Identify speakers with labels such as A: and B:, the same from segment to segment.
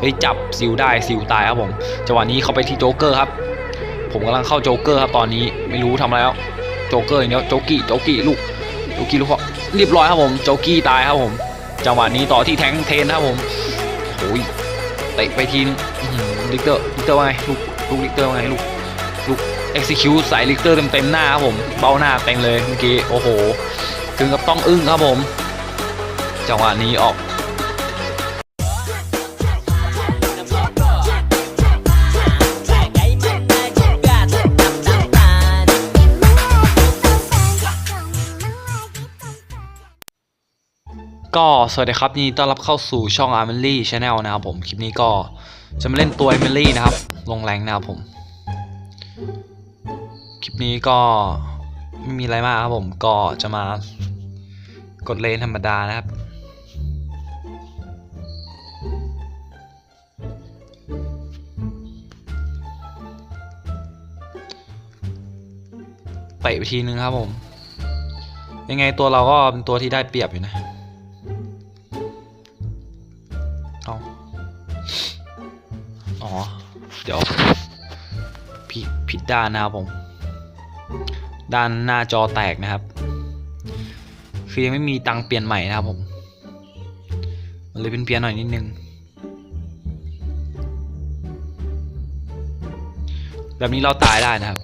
A: เฮ้ยจับซิลได้ซิลตายครับผมจังหวะนี้เขาไปที่โจ๊กเกอร์ครับ ผมกำลังเข้าโจ๊กเกอร์ครับตอนนี้ไม่รู้ทำอะไรแล้วโจ๊กเกอร์อย่างเดียวโจ๊กกี้โจ๊กกี้ลูกโจ๊กกี้ลูกเรียบร้อยครับผมโจ๊กกี้ตายครับผม จังหวะนี้ต่อที่แทงเทนครับผมโอ้ยเตะไปทีนึงลิกเตอร์ลิกเตอร์ว่าไงลูกลูกลิกเตอร์ว่าไงลูกลูก execute ใส่ลิกเตอร์เต็มเต็มๆหน้าครับผมเบ้าหน้าเต็มเลยเมื่อกี้โอ้โหถึงกับต้องอึ้งครับผมจังหวะนี้ออก ก็สวัสดีครับยินดีต้อนรับเข้าสู่ช่อง a r m a l y Channel นะครับผม คลิปนี้ก็จะมาเล่นตัว e m i l y นะครับ ลงแรงนะครับผม คลิปนี้ก็ไม่มีอะไรมากครับผมก็จะมากดเลนธรรมดานะครับ เตะไปทีนึงครับผม ยังไงตัวเราก็เป็นตัวที่ได้เปรียบอยู่นะ เดี๋ยวผิดผิดด้านนะครับผม ด้านหน้าจอแตกนะครับ คือยังไม่มีตังเปลี่ยนใหม่นะครับผมมันเลยเป็นเพี้ยนหน่อยนิดนึง แบบนี้เราตายได้นะครับ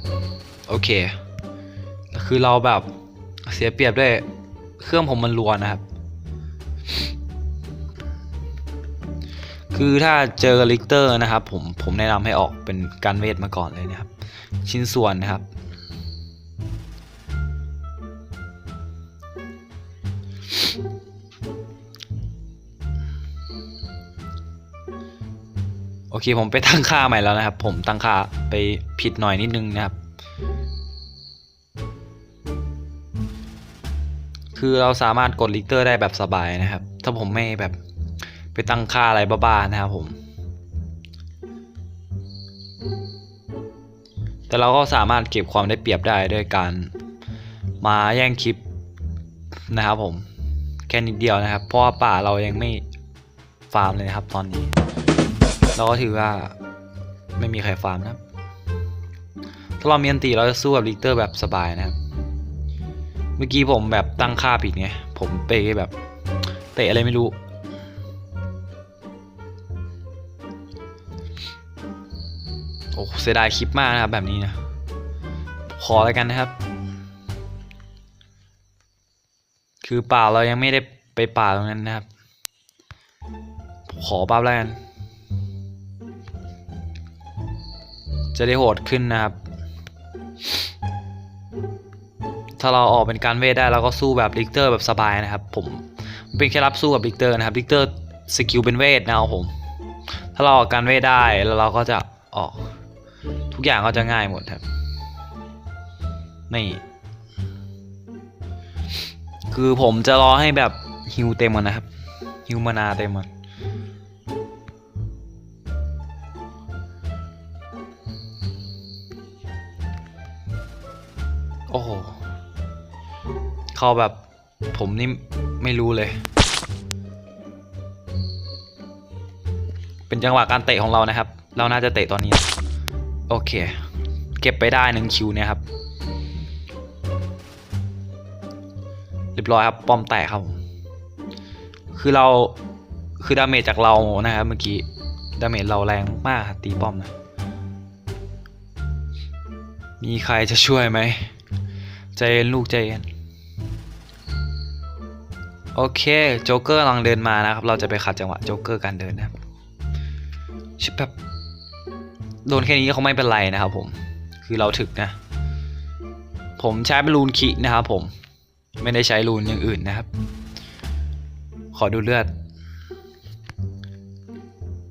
A: โอเค คือเราแบบเสียเปรียบด้วย เครื่องผมมันรัวนะครับ คือถ้าเจอลิกเตอร์นะครับ ผมผมแนะนำให้ออกเป็นการเวทมาก่อนเลยนะครับ ชิ้นส่วนนะครับ โอเคผมไปตั้งค่าใหม่แล้วนะครับ ผมตั้งค่าไปผิดหน่อยนิดนึงนะครับ คือเราสามารถกดลิกเตอร์ได้แบบสบายนะครับ ถ้าผมไม่แบบ ไปตั้งค่าอะไรบ้าๆนะครับผม แต่เราก็สามารถเก็บความได้เปรียบได้ด้วยการมาแย่งคลิปนะครับผม แค่นิดเดียวนะครับ เพราะว่าป่าเรายังไม่ฟาร์มเลยนะครับตอนนี้ เราก็ถือว่าไม่มีใครฟาร์มนะครับ ถ้าเรามีอันตีเราจะสู้กับลิกเตอร์แบบสบายนะครับ เมื่อกี้ผมแบบตั้งค่าผิดไง ผมไปแบบเตะอะไรไม่รู้ อ้เสียดายคลิปมากนะครับแบบนี้นะขอแล้วกันนะครับ คือป่าเรายังไม่ได้ไปป่าตรงนั้นนะครับ ขอปั๊บแล้วกัน จะได้โหดขึ้นนะครับ ถ้าเราออกเป็นการเวทได้เราก็สู้แบบลิกเตอร์แบบสบายนะครับ ผมเป็นแค่รับสู้กับลิกเตอร์นะครับลิกเตอร์สกิลเป็นเวทนะครับผม ถ้าเราออกการเวทได้แล้วเราก็จะออก ทุกอย่างก็จะง่ายหมดครับ นี่ คือผมจะรอให้แบบฮิวเต็มก่อนนะครับฮิวมานาเต็มก่อนโอ้โหเข้าแบบผมนี่ไม่รู้เลย เป็นจังหวะการเตะของเรานะครับ เราน่าจะเตะตอนนี้ โอเค เก็บไปได้หนึ่งคิวเนี่ยครับ เรียบร้อยครับ ป้อมแตกครับ คือเราคือดาเมจจากเรานะครับเมื่อกี้ ดาเมจเราแรงมากตีป้อมนะ มีใครจะช่วยไหม ใจเย็นลูกใจเย็นโอเค โจ๊กเกอร์กำลังเดินมานะครับ เราจะไปขัดจังหวะโจ๊กเกอร์การเดินนะครับชิบแบบ โดนแค่นี้เขาไม่เป็นไรนะครับผมคือเราถึกนะ ผมใช้เป็นรูนคินะครับผมไม่ได้ใช้รูนอย่างอื่นนะครับ ขอดูเลือด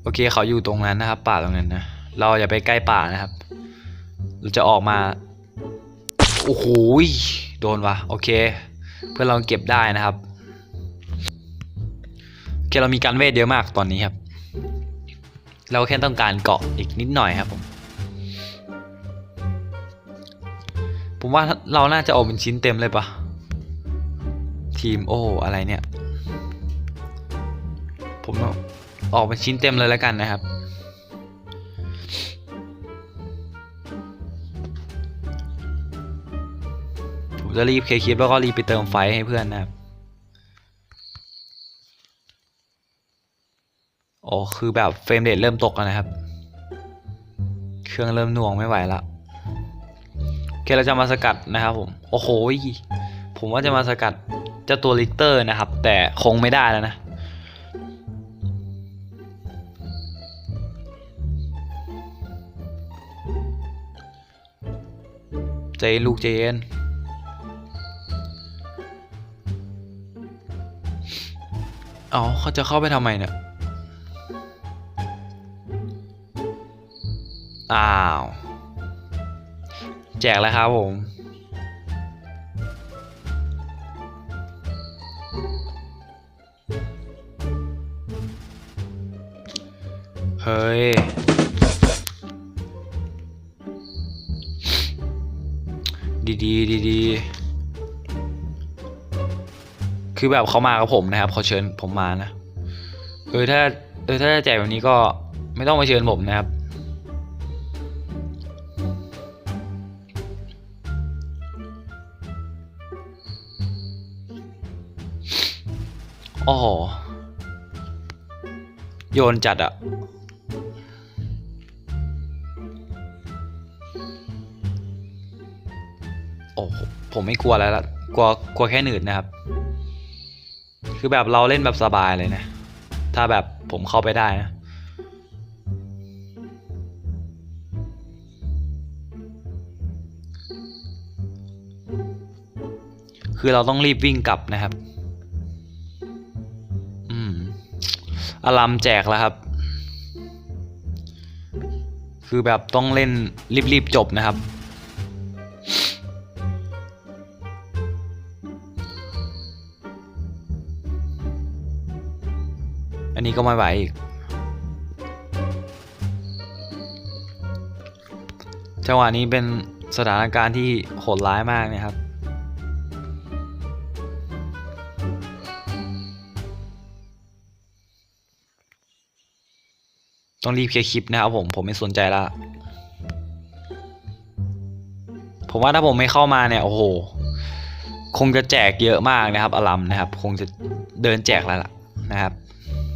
A: โอเคเขาอยู่ตรงนั้นนะครับ ป่าตรงนั้นนะ เราอย่าไปใกล้ป่านะครับ เราจะออกมา โอ้โหโดนวะโอเค เพื่อนเราเก็บได้นะครับโอเคเรามีการเวทเยอะมากตอนนี้ครับ เราแค่ต้องการเกาะอีกนิดหน่อยครับผม ผมว่าเราน่าจะออกเป็นชิ้นเต็มเลยปะทีมโออะไรเนี่ย ผมออกเป็นชิ้นเต็มเลยแล้วกันนะครับ ผมจะรีบเคลียร์คลิปแล้วก็รีบไปเติมไฟให้เพื่อนนะครับ อ๋อคือแบบเฟรมเรทเริ่มตกแล้วนะครับ เครื่องเริ่มหน่วงไม่ไหวละโอเคเราจะมาสกัดนะครับผม โอ้โห ผมว่าจะมาสกัดเจ้าตัวลิกเตอร์นะครับ แต่คงไม่ได้แล้วนะเจนลูกเจนเอาเขาจะเข้าไปทำไมเนี่ย อ้าว แจกแล้วครับผม เฮ้ย ดีดีดีดีคือแบบเขามากับผมนะครับเขาเชิญผมมานะ เออถ้าเออถ้าจะแจกแบบนี้ก็ไม่ต้องมาเชิญผมนะครับ อ้โห โยนจัดอะโอ้ผมไม่กลัวแล้วล่ะกลัวกลัวแค่หนืดนะครับ คือแบบเราเล่นแบบสบายเลยนะ ถ้าแบบผมเข้าไปได้นะคือเราต้องรีบวิ่งกลับนะครับ อารามแจกแล้วครับ คือแบบต้องเล่นรีบๆจบนะครับ อันนี้ก็ไม่ไหวอีกจังหวะนี้เป็นสถานการณ์ที่โหดร้ายมากนะครับ ต้องรีบเคลียร์คลิปนะครับผมผมไม่สนใจละผมว่าถ้าผมไม่เข้ามาเนี่ยโอ้โห คงจะแจกเยอะมากนะครับอลัมนะครับ คงจะเดินแจกแล้วล่ะนะครับ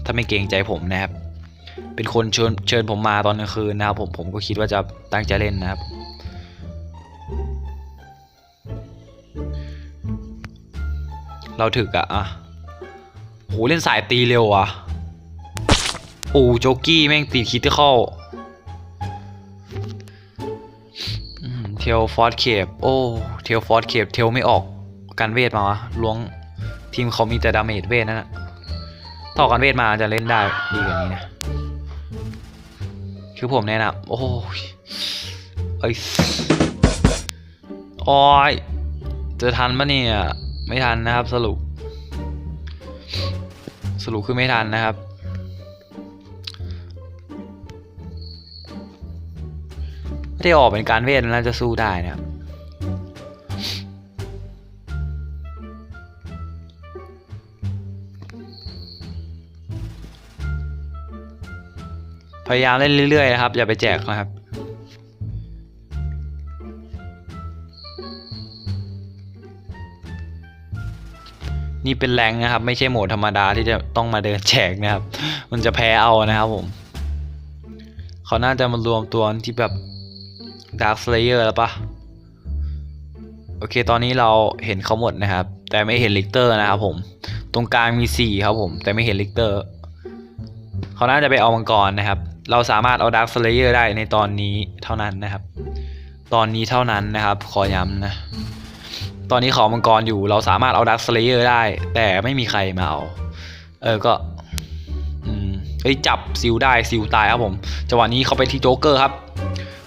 A: ถ้าไม่เกรงใจผมนะครับ เป็นคนเชิญเชิญผมมาตอนกลางคืนนะครับผมผมก็คิดว่าจะตั้งใจเล่นนะครับ เราถึกอะอะโหเล่นสายตีเร็วอะ โอ้โจกี้แม่งตีคิดที่เข้าเทลฟอร์ดเคปโอ้เทลฟอร์ดเคปเทลไม่ออกการเวทมาวะล้วงทีมเขามีแต่ดาเมจเวทนั่นแหะต่อกันเวทมาจะเล่นได้ดีกว่านี้นะ คือผมแนะนำโอ้ยเอ้ยโอ้ยจะทันปะเนี่ย ไม่ทันนะครับสรุป สรุปคือไม่ทันนะครับ ไม่ได้ออกเป็นการเวทแล้วจะสู้ได้นะครับพยายามเล่นเรื่อยๆนะครับ อย่าไปแจกนะครับ นี่เป็นแรงนะครับ ไม่ใช่โหมดธรรมดาที่จะต้องมาเดินแจกนะครับ มันจะแพ้เอานะครับผม เขาน่าจะมารวมตัวที่แบบ Dark Slayer แล้วปะโอเค ตอนนี้เราเห็นเขาหมดนะครับ แต่ไม่เห็นลิกเตอร์นะครับผม ตรงกลางมีสี่ครับผม แต่ไม่เห็นลิกเตอร์ เขาน่าจะไปเอามังกรนะครับ เราสามารถเอา Dark Slayer ได้ในตอนนี้เท่านั้นนะครับ ตอนนี้เท่านั้นนะครับ ขอย้ำนะ ตอนนี้เขามังกรอยู่ เราสามารถเอา Dark Slayer ได้ แต่ไม่มีใครมาเอา เออ ก็อืมเฮ้ยจับซิลได้ซิลตายครับผมจังหวะนี้เขาไปที่โจ๊กเกอร์ครับ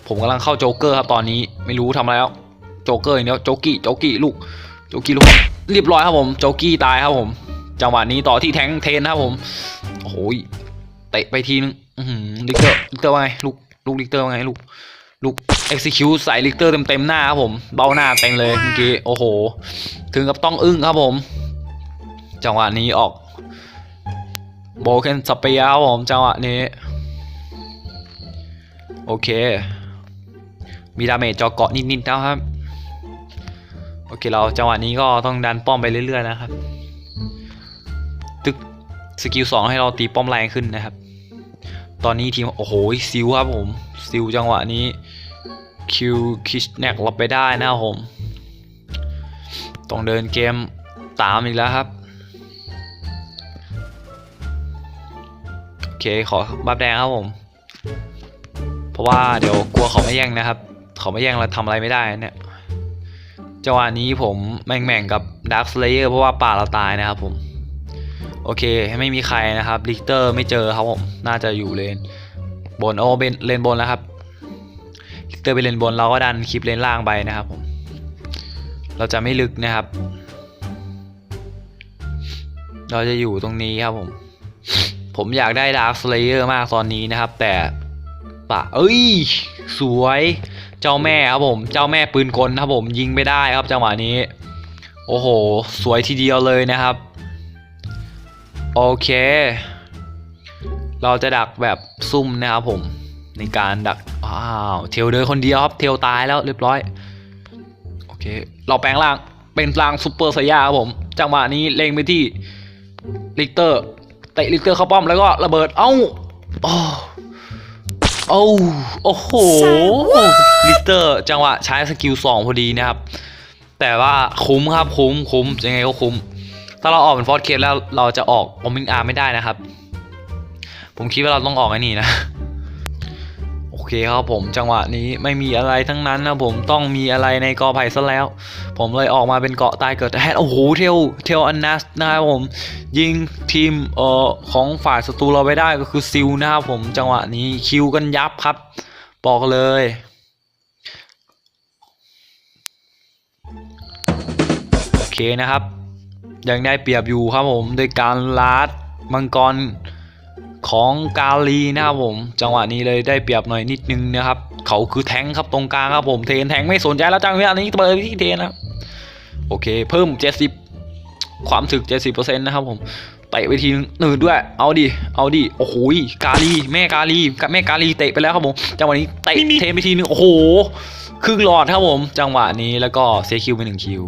A: ผมกำลังเข้าโจ๊กเกอร์ครับตอนนี้ไม่รู้ทำอะไรแล้วโจ๊กเกอร์อย่างเดียวโจ๊กกี้โจ๊กกี้ลูกโจ๊กกี้ลูกเรียบร้อยครับผมโจ๊กกี้ตายครับผม จังหวะนี้ต่อที่แทงเทนครับผมโอ้โหยเตะไปทีนึงลิกเตอร์ลิกเตอร์ว่าไงลูกลูกลิกเตอร์ว่าไงลูกลูก execute ใส่ลิกเตอร์เต็มเต็มๆหน้าครับผมเบ้าหน้าเต็มเลยเมื่อกี้โอ้โห ถึงกับต้องอึ้งครับผม จังหวะนี้ออกโบเคนสเปียร์ครับผมจังหวะนี้ โอเค มีดาเมจจอเกาะนิดๆนะครับ โอเคเราจังหวะนี้ก็ต้องดันป้อมไปเรื่อยๆนะครับ ตึกสกิลสองให้เราตีป้อมแรงขึ้นนะครับ ตอนนี้ทีมโอ้โหซิลครับผมซิลจังหวะนี้คิวคิชแนกรับไปได้นะครับผมต้องเดินเกมตามอีกแล้วครับโอเคขอบัฟแดงครับผม เพราะว่าเดี๋ยวกลัวเขาไม่แย่งนะครับ เขาไม่แย่งเราทำอะไรไม่ได้เนี่ยจังหวะนี้ผมแม่งแม่งกับด a r k สเลเยอร์เพราะว่าป่าเราตายนะครับผม โอเคไม่มีใครนะครับลิกเตอร์ไม่เจอครับผม น่าจะอยู่เลนบนโอ้เบนเลนบนแล้วครับลิกเตอร์ไปเลนบนเราก็ดันคลิปเลนล่างไปนะครับผม เราจะไม่ลึกนะครับ เราจะอยู่ตรงนี้ครับผม ผมอยากได้ดาร์ s สเลเยอร์มากตอนนี้นะครับ แต่ป่ะเอ้ย สวย จ้าแม่ครับผม เจ้าแม่ปืนกลครับผมยิงไม่ได้ครับจังหวะนี้ โอ้โห สวยทีเดียวเลยนะครับ โอเค เราจะดักแบบซุ่มนะครับผม ในการดักอ้าวเทลเดินคนเดียวครับ เทลตายแล้วเรียบร้อย โอเค เราแปลงร่างเป็นร่างซูเปอร์ไซย่าครับผม จังหวะนี้เล็งไปที่ลิกเตอร์เตะลิกเตอร์เข้าป้อมแล้วก็ระเบิดเอ้าโอ้ โอ้โอ้โหลิกเตอร์ จังหวะใช้สกิลสองพอดีนะครับ แต่ว่าคุ้มครับคุ้มคุ้มยังไงก็คุ้ม ถ้าเราออกเป็นฟอร์สเคสแล้วเราจะออกโอมิงอาร์ไม่ได้นะครับ ผมคิดว่าเราต้องออกไอ้นี่นะโอ เคครับผมจังหวะนี้ไม่มีอะไรทั้งนั้นนะผมต้องมีอะไรในกอไผ่ซะแล้ว ผมเลยออกมาเป็นเกาะตายเกิดแฮโอ้โหเทลเทลอันนัสนะครับผม ยิงทีมเอ่อของฝ่ายศัตรูเราไปได้ก็คือซิลนะครับผมจังหวะนี้คิวกันยับครับ บอกเลยโอเคนะครับ ยังได้เปรียบอยู่ครับผมโดยการลาดมังกร ของกาลีนะครับผม จังหวะนี้เลยได้เปรียบหน่อยนิดนึงนะครับ เขาคือแทงค์ครับตรงกลางครับผมเทนแทงค์ไม่สนใจแล้วจังหวะนี้เปิดไปที่เทนนะครับโอเค เพิ่ม 70 ความถึก 70%นะครับผมเตะไปทีหนึ่งด้วย เอาดิ เอาดิ โอ้โหยกาลี แม่กาลีแม่กาลีเตะไปแล้วครับผม จังหวะนี้เตะเทนไปทีนึง โอ้โห ครึ่งหลอดครับผม จังหวะนี้แล้วก็เซคิวไปหนึ่งคิว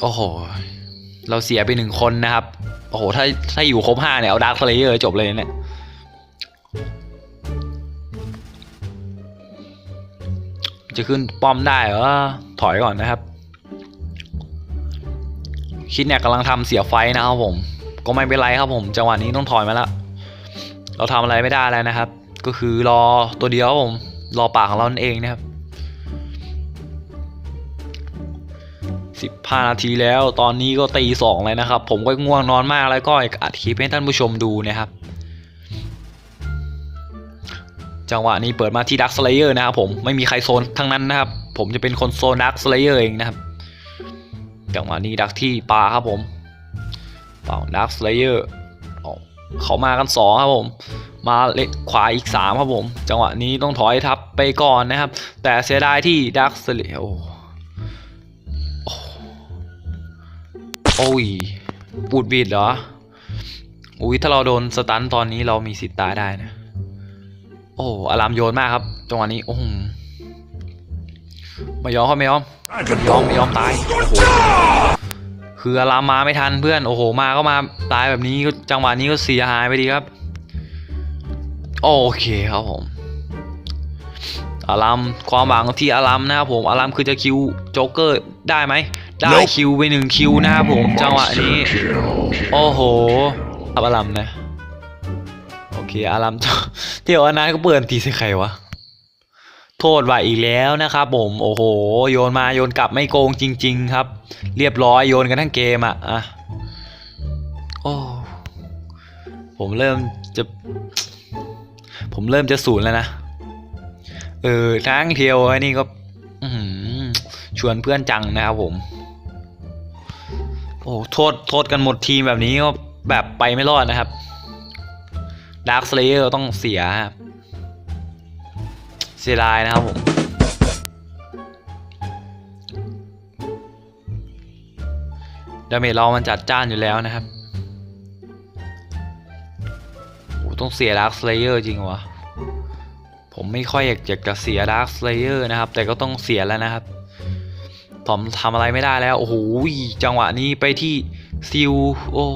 A: โอ้โห เราเสียไปหนึ่งคนนะครับ โอ้โห ถ้าถ้าอยู่ครบห้าเนี่ย เอาดาร์คเลเยอร์จบเลยเนี่ย จะขึ้นป้อมได้เหรอ ถอยก่อนนะครับ คิดเนี่ยกำลังทำเสียไฟนะครับผม ก็ไม่เป็นไรครับผม จังหวะนี้ต้องถอยมาแล้ว เราทำอะไรไม่ได้แล้วนะครับ ก็คือรอตัวเดียวผม รอปากของเรานั่นเองนะครับ สิบห้านาทีแล้ว ตอนนี้ก็ตีสองเลยนะครับ ผมก็ง่วงนอนมากแล้วก็อัดคลิปให้ท่านผู้ชมดูนะครับ จังหวะนี้เปิดมาที่ดักสเลเยอร์นะครับผมไม่มีใครโซนทั้งนั้นนะครับ ผมจะเป็นคนโซนดักสเลเยอร์เองนะครับ จังหวะนี้ดักที่ปลาครับผมเปล่าดักสเลเยอร์เขามากันสองครับผม มาเล็กขวาอีกสามครับผม จังหวะนี้ต้องถอยทับไปก่อนนะครับ แต่เสียดายที่ดักสเลโอ โอ้ยปูดบีดเหรอ อุ้ยถ้าเราโดนสตันตอนนี้เรามีสิทธิ์ตายได้นะ โอ้อารามโยนมากครับจังหวะนี้ โอ้โหไม่ยอมเขาไม่ยอมไม่ยอมไม่ยอมตาย โอ้โห คืออารามมาไม่ทันเพื่อน โอ้โห มาก็มาตายแบบนี้จังหวะนี้ก็เสียหายไปดีครับ โอเคครับผมอารามความหวังที่อารามนะครับผมอารามคือจะคิวโจ๊กเกอร์ได้ไหม ได้คิวไปหนึ่งคิวนะครับผมจังหวะนี้ โอ้โหอับอารามนะ โอเคอารามเดี๋ยวอันนั้นก็เปิดตีใส่ใครวะ โทษว่าอีกแล้วนะครับผม โอ้โห โยนมาโยนกลับไม่โกงจริง ๆ ครับ เรียบร้อยโยนกันทั้งเกมอะอะโอ้ผมเริ่มจะ ผมเริ่มจะศูนย์แล้วนะ เออทั้งเทียวไอ้นี่ก็ชวนเพื่อนจังนะครับผม โอ้โทษโทษกันหมดทีมแบบนี้ก็แบบไปไม่รอดนะครับดาร์คสเลเยอร์ต้องเสียครับเสียดายนะครับผมดาเมจเรามันจัดจ้านอยู่แล้วนะครับโอ้ต้องเสียดาร์คสเลเยอร์จริงวะผมไม่ค่อยอยากอยากจะเสียดาร์คสเลเยอร์นะครับ แต่ก็ต้องเสียแล้วนะครับ ผมทำอะไรไม่ได้แล้ว โอ้โหจังหวะนี้ไปที่ซิลโอ้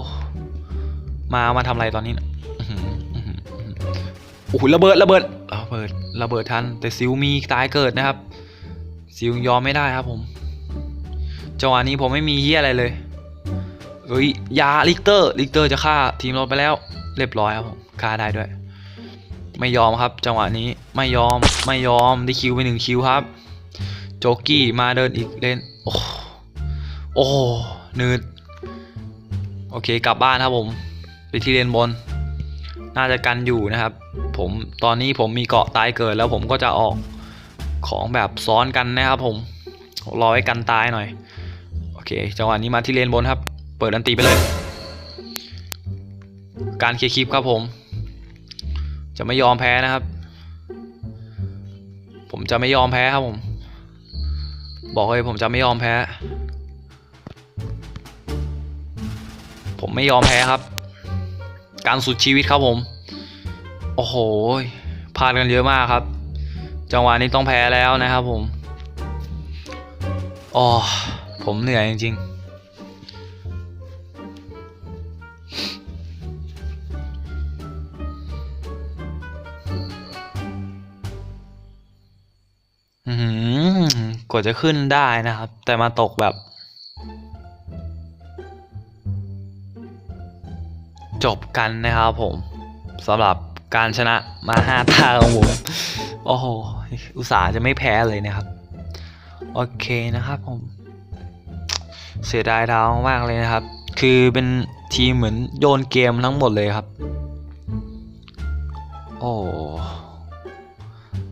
A: มามาทำอะไรตอนนี้อือหืออื้อหืออื้อหือโอ้โหระเบิดระเบิดระเบิดระเบิดทัน แต่ซิลมีตายเกิดนะครับ ซิลยอมไม่ได้ครับผมจังหวะนี้ผมไม่มีเฮียอะไรเลยเอ้ยยาลิกเตอร์ลิกเตอร์จะฆ่าทีมเราไปแล้ว เรียบร้อยครับผมฆ่าได้ด้วย ไม่ยอมครับ จังหวะนี้ไม่ยอมไม่ยอมได้คิวไปหนึ่งคิวครับ โจกี้มาเดินอีกเลนโอ้โหโอ้นืดโอเคกลับบ้านครับผม ไปที่เลนบน น่าจะกันอยู่นะครับ ผมตอนนี้ผมมีเกาะตายเกิดแล้วผมก็จะออกของแบบซ้อนกันนะครับผมรอให้กันตายหน่อย โอเคจังหวะนี้มาที่เลนบนครับ เปิดอันตีไปเลย การเคลียร์คลิปครับผม จะไม่ยอมแพ้นะครับ ผมจะไม่ยอมแพ้ครับผม บอกเลยผมจะไม่ยอมแพ้ ผมไม่ยอมแพ้ครับ การสุดชีวิตครับผม โอ้โหพลาดกันเยอะมากครับ จังหวะนี้ต้องแพ้แล้วนะครับผม อ๋อ ผมเหนื่อยจริงๆ ว่าจะขึ้นได้นะครับ แต่มาตกแบบ จบกันนะครับผมสำหรับการชนะมาห้าตาของผมโอ้โหอุตส่าห์จะไม่แพ้เลยนะครับ โอเคนะครับผม เสียดายดาวมากเลยนะครับ คือเป็นทีเหมือนโยนเกมทั้งหมดเลยครับ โอ้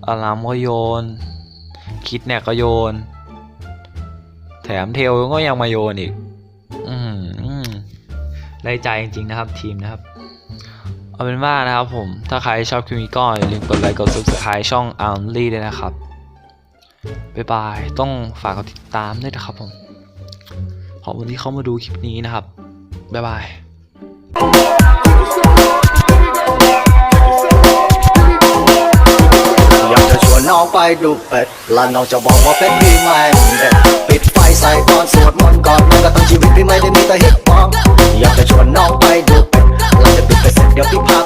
A: อารามก็โยน คิดเนี่ยก็โยน แถมเทลก็ยังมาโยนอีก อือหือได้ใจจริงๆนะครับทีมนะครับ เอาเป็นว่านะครับผม ถ้าใครชอบคลิปนี้ก็อย่าลืมกดไลค์กด subscribe ช่อง a r m l y ด้วยนะครับ บ๊ายบาย ต้องฝากกดติดตามด้วยนะครับผม ขอบคุณที่เข้ามาดูคลิปนี้นะครับ บ๊ายบาย
B: อย น้องไปดูเป็ดและน้องจะบอกว่าเป็ดพี่ไม่เด็ดปิดไฟใส่ก่อนสวดมนต์ก่อนมันก็ต้องชีวิตพี่ไม่ได้มีแต่ฮิปฮอปอยากจะชวนน้องไปดูเป็ดเราจะปิดไปเสร็จเดี๋ยวพี่พา